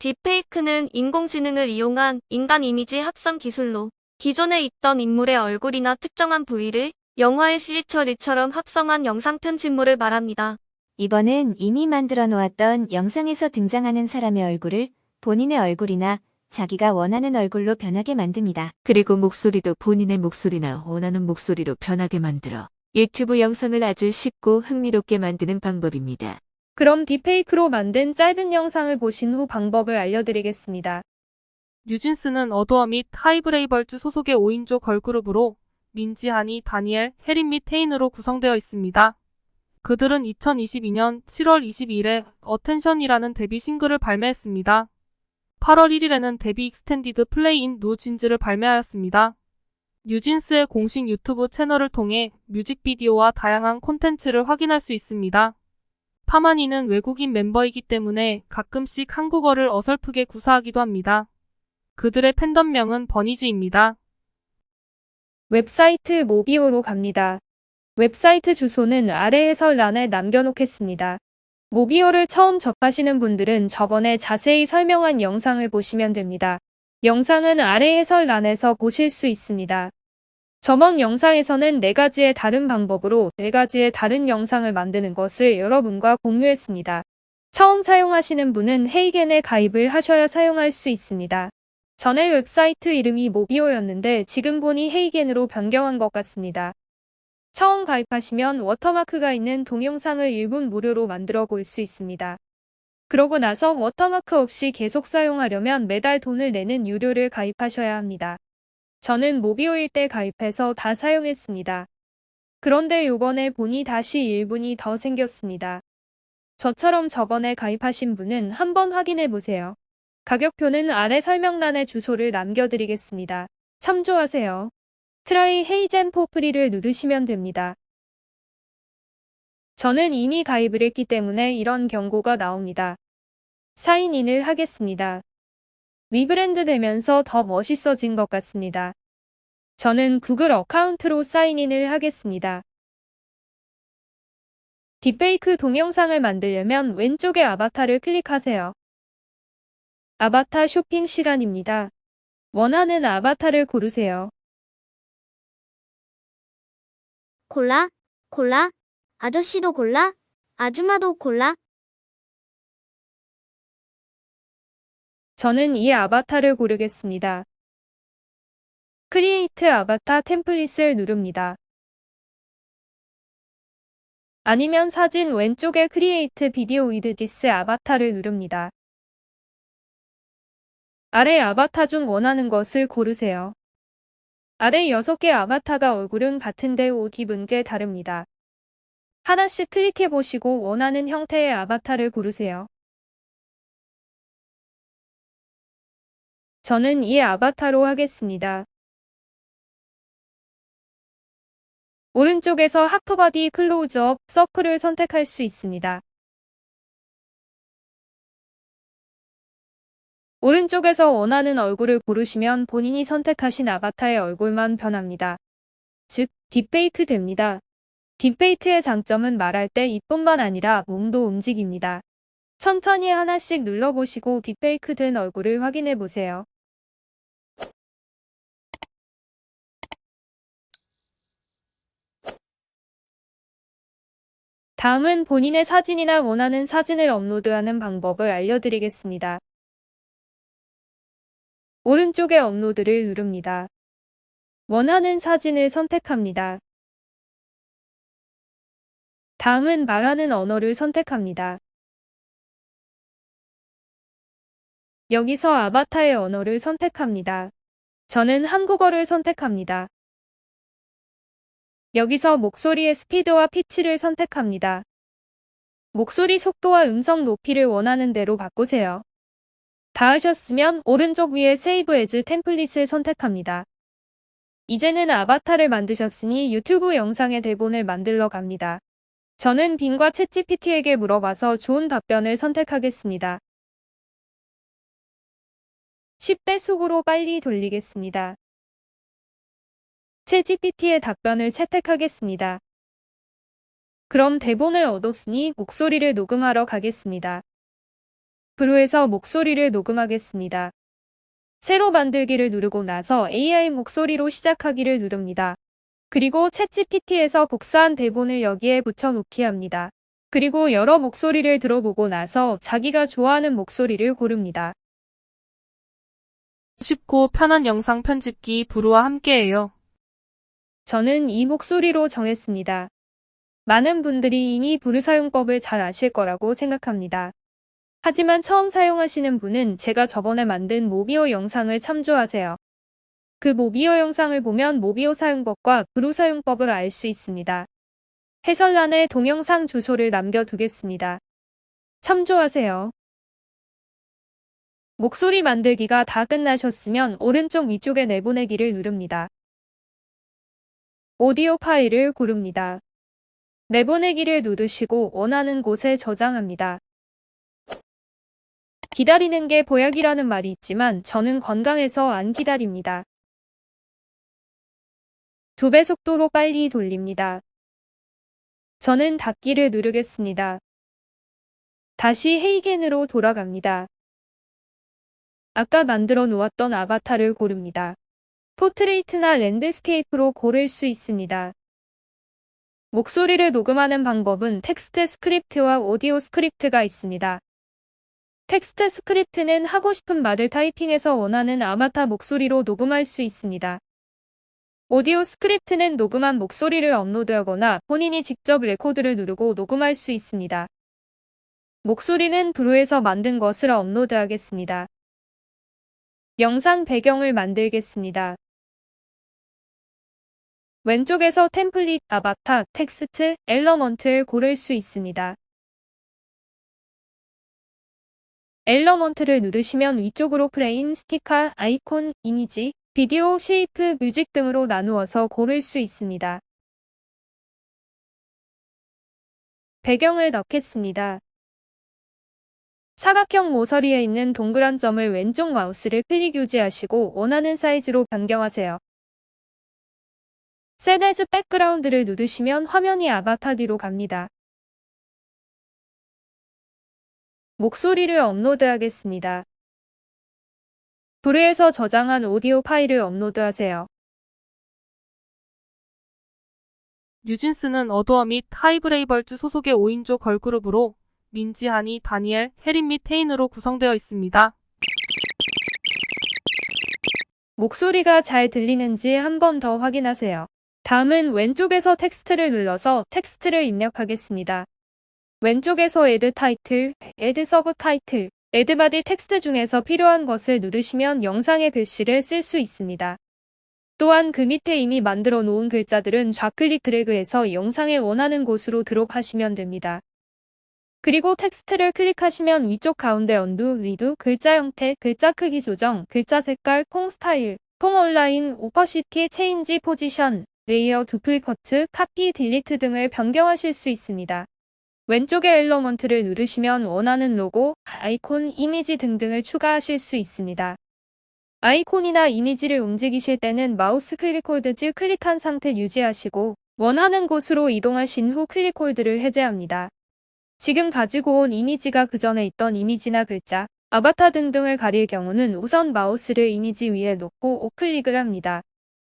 딥페이크는 인공지능을 이용한 인간 이미지 합성 기술로 기존에 있던 인물의 얼굴이나 특정한 부위를 영화의 CG처리처럼 합성한 영상 편집물을 말합니다. 이번엔 이미 만들어 놓았던 영상에서 등장하는 사람의 얼굴을 본인의 얼굴이나 자기가 원하는 얼굴로 변하게 만듭니다. 그리고 목소리도 본인의 목소리나 원하는 목소리로 변하게 만들어 유튜브 영상을 아주 쉽고 흥미롭게 만드는 방법입니다. 그럼 딥페이크로 만든 짧은 영상을 보신 후 방법을 알려드리겠습니다. 뉴진스는 어도어 및 하이브레이벌즈 소속의 5인조 걸그룹으로 민지, 하니, 다니엘, 혜린 및 테인으로 구성되어 있습니다. 그들은 2022년 7월 22일에 어텐션이라는 데뷔 싱글을 발매했습니다. 8월 1일에는 데뷔 익스텐디드 플레이인 누진즈를 발매하였습니다. 뉴진스의 공식 유튜브 채널을 통해 뮤직비디오와 다양한 콘텐츠를 확인할 수 있습니다. 파마니는 외국인 멤버이기 때문에 가끔씩 한국어를 어설프게 구사하기도 합니다. 그들의 팬덤명은 버니즈입니다. 웹사이트 모비오로 갑니다. 웹사이트 주소는 아래 해설란에 남겨놓겠습니다. 모비오를 처음 접하시는 분들은 저번에 자세히 설명한 영상을 보시면 됩니다. 영상은 아래 해설란에서 보실 수 있습니다. 저번 영상에서는 4가지의 다른 방법으로 4가지의 다른 영상을 만드는 것을 여러분과 공유했습니다. 처음 사용하시는 분은 헤이겐에 가입을 하셔야 사용할 수 있습니다. 전에 웹사이트 이름이 모비오였는데 지금 보니 헤이겐으로 변경한 것 같습니다. 처음 가입하시면 워터마크가 있는 동영상을 1분 무료로 만들어 볼 수 있습니다. 그러고 나서 워터마크 없이 계속 사용하려면 매달 돈을 내는 유료를 가입하셔야 합니다. 저는 모비오일 때 가입해서 다 사용했습니다. 그런데 요번에 보니 다시 1분이 더 생겼습니다. 저처럼 저번에 가입하신 분은 한번 확인해 보세요. 가격표는 아래 설명란에 주소를 남겨드리겠습니다. 참조하세요. 트라이 헤이젠 포프리를 누르시면 됩니다. 저는 이미 가입을 했기 때문에 이런 경고가 나옵니다. 사인인을 하겠습니다. 리브랜드 되면서 더 멋있어진 것 같습니다. 저는 구글 어카운트로 사인인을 하겠습니다. 딥페이크 동영상을 만들려면 왼쪽의 아바타를 클릭하세요. 아바타 쇼핑 시간입니다. 원하는 아바타를 고르세요. 골라, 골라, 아저씨도 골라, 아줌마도 골라. 저는 이 아바타를 고르겠습니다. 크리에이트 아바타 템플릿을 누릅니다. 아니면 사진 왼쪽에 크리에이트 비디오 위드 디스 아바타를 누릅니다. 아래 아바타 중 원하는 것을 고르세요. 아래 6개 아바타가 얼굴은 같은데 옷 입은 게 다릅니다. 하나씩 클릭해 보시고 원하는 형태의 아바타를 고르세요. 저는 이 아바타로 하겠습니다. 오른쪽에서 하프바디 클로즈업 서클을 선택할 수 있습니다. 오른쪽에서 원하는 얼굴을 고르시면 본인이 선택하신 아바타의 얼굴만 변합니다. 즉, 딥페이크 됩니다. 딥페이크의 장점은 말할 때 입뿐만 아니라 몸도 움직입니다. 천천히 하나씩 눌러보시고 딥페이크 된 얼굴을 확인해 보세요. 다음은 본인의 사진이나 원하는 사진을 업로드하는 방법을 알려드리겠습니다. 오른쪽에 업로드를 누릅니다. 원하는 사진을 선택합니다. 다음은 말하는 언어를 선택합니다. 여기서 아바타의 언어를 선택합니다. 저는 한국어를 선택합니다. 여기서 목소리의 스피드와 피치를 선택합니다. 목소리 속도와 음성 높이를 원하는 대로 바꾸세요. 다 하셨으면 오른쪽 위에 세이브 에즈 템플릿을 선택합니다. 이제는 아바타를 만드셨으니 유튜브 영상의 대본을 만들러 갑니다. 저는 빈과 챗GPT에게 물어봐서 좋은 답변을 선택하겠습니다. 10배 속으로 빨리 돌리겠습니다. 챗GPT의 답변을 채택하겠습니다. 그럼 대본을 얻었으니 목소리를 녹음하러 가겠습니다. 브루에서 목소리를 녹음하겠습니다. 새로 만들기를 누르고 나서 AI 목소리로 시작하기를 누릅니다. 그리고 챗GPT에서 복사한 대본을 여기에 붙여놓기 합니다. 그리고 여러 목소리를 들어보고 나서 자기가 좋아하는 목소리를 고릅니다. 쉽고 편한 영상 편집기 브루와 함께해요. 저는 이 목소리로 정했습니다. 많은 분들이 이미 부르 사용법을 잘 아실 거라고 생각합니다. 하지만 처음 사용하시는 분은 제가 저번에 만든 모비오 영상을 참조하세요. 그 모비오 영상을 보면 모비오 사용법과 브루 사용법을 알 수 있습니다. 해설란에 동영상 주소를 남겨두겠습니다. 참조하세요. 목소리 만들기가 다 끝나셨으면 오른쪽 위쪽에 내보내기를 누릅니다. 오디오 파일을 고릅니다. 내보내기를 누르시고 원하는 곳에 저장합니다. 기다리는 게 보약이라는 말이 있지만 저는 건강해서 안 기다립니다. 두 배 속도로 빨리 돌립니다. 저는 닫기를 누르겠습니다. 다시 헤이겐으로 돌아갑니다. 아까 만들어 놓았던 아바타를 고릅니다. 포트레이트나 랜드스케이프로 고를 수 있습니다. 목소리를 녹음하는 방법은 텍스트 스크립트와 오디오 스크립트가 있습니다. 텍스트 스크립트는 하고 싶은 말을 타이핑해서 원하는 아바타 목소리로 녹음할 수 있습니다. 오디오 스크립트는 녹음한 목소리를 업로드하거나 본인이 직접 레코드를 누르고 녹음할 수 있습니다. 목소리는 브루에서 만든 것을 업로드하겠습니다. 영상 배경을 만들겠습니다. 왼쪽에서 템플릿, 아바타, 텍스트, 엘러먼트를 고를 수 있습니다. 엘러먼트를 누르시면 위쪽으로 프레임, 스티커, 아이콘, 이미지, 비디오, 쉐이프, 뮤직 등으로 나누어서 고를 수 있습니다. 배경을 넣겠습니다. 사각형 모서리에 있는 동그란 점을 왼쪽 마우스를 클릭 유지하시고 원하는 사이즈로 변경하세요. 셋 에즈 백그라운드를 누르시면 화면이 아바타 뒤로 갑니다. 목소리를 업로드하겠습니다. 브루에서 저장한 오디오 파일을 업로드하세요. 뉴진스는 어도어 및 하이브레이벌즈 소속의 5인조 걸그룹으로 민지, 하니, 다니엘, 혜린 및 테인으로 구성되어 있습니다. 목소리가 잘 들리는지 한 번 더 확인하세요. 다음은 왼쪽에서 텍스트를 눌러서 텍스트를 입력하겠습니다. 왼쪽에서 Add 타이틀, Add 서브 타이틀, Add 바디 텍스트 중에서 필요한 것을 누르시면 영상의 글씨를 쓸 수 있습니다. 또한 그 밑에 이미 만들어 놓은 글자들은 좌클릭 드래그해서 영상에 원하는 곳으로 드롭하시면 됩니다. 그리고 텍스트를 클릭하시면 위쪽 가운데 언두, 리두, 글자 형태, 글자 크기 조정, 글자 색깔, 통 스타일, 통 온라인, 오퍼시티, 체인지 포지션, 레이어, 두플커트, 카피, 딜리트 등을 변경하실 수 있습니다. 왼쪽의 엘러먼트를 누르시면 원하는 로고, 아이콘, 이미지 등등을 추가하실 수 있습니다. 아이콘이나 이미지를 움직이실 때는 마우스 클릭 홀드 클릭한 상태 유지하시고 원하는 곳으로 이동하신 후 클릭 홀드를 해제합니다. 지금 가지고 온 이미지가 그 전에 있던 이미지나 글자, 아바타 등등을 가릴 경우는 우선 마우스를 이미지 위에 놓고 우클릭을 합니다.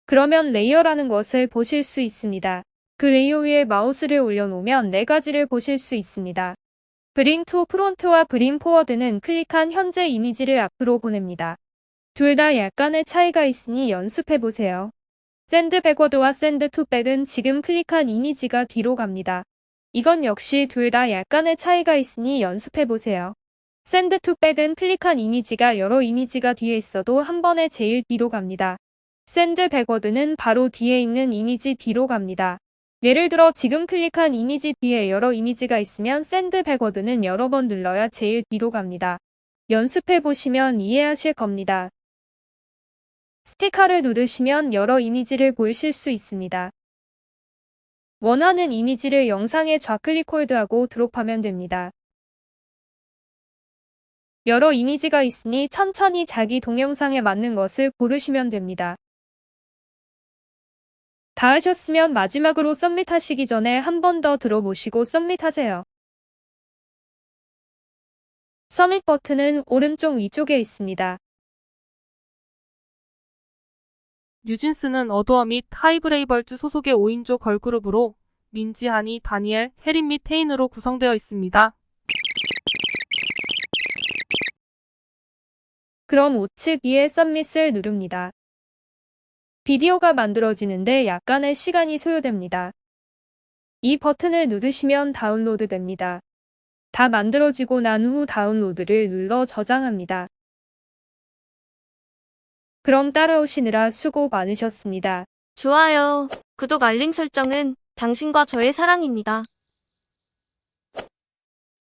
그러면 레이어라는 것을 보실 수 있습니다. 그 레이어 위에 마우스를 올려놓으면 네 가지를 보실 수 있습니다. 브링 투 프론트와 브링 포워드는 클릭한 현재 이미지를 앞으로 보냅니다. 둘 다 약간의 차이가 있으니 연습해보세요. 샌드 백워드와 샌드 투 백은 지금 클릭한 이미지가 뒤로 갑니다. 이건 역시 둘 다 약간의 차이가 있으니 연습해보세요. 샌드 투 백은 클릭한 이미지가 여러 이미지가 뒤에 있어도 한 번에 제일 뒤로 갑니다. 샌드 백워드는 바로 뒤에 있는 이미지 뒤로 갑니다. 예를 들어 지금 클릭한 이미지 뒤에 여러 이미지가 있으면 샌드 백워드는 여러 번 눌러야 제일 뒤로 갑니다. 연습해보시면 이해하실 겁니다. 스티커를 누르시면 여러 이미지를 보실 수 있습니다. 원하는 이미지를 영상에 좌클릭 홀드하고 드롭하면 됩니다. 여러 이미지가 있으니 천천히 자기 동영상에 맞는 것을 고르시면 됩니다. 다 하셨으면 마지막으로 썸밋하시기 전에 한 번 더 들어보시고 썸밋하세요. 서밋 버튼은 오른쪽 위쪽에 있습니다. 뉴진스는 어도어 및 하이브레이벌즈 소속의 5인조 걸그룹으로 민지, 하니, 다니엘, 혜린 및 테인으로 구성되어 있습니다. 그럼 우측 위에 썸밋을 누릅니다. 비디오가 만들어지는데 약간의 시간이 소요됩니다. 이 버튼을 누르시면 다운로드 됩니다. 다 만들어지고 난 후 다운로드를 눌러 저장합니다. 그럼 따라오시느라 수고 많으셨습니다. 좋아요, 구독 알림 설정은 당신과 저의 사랑입니다.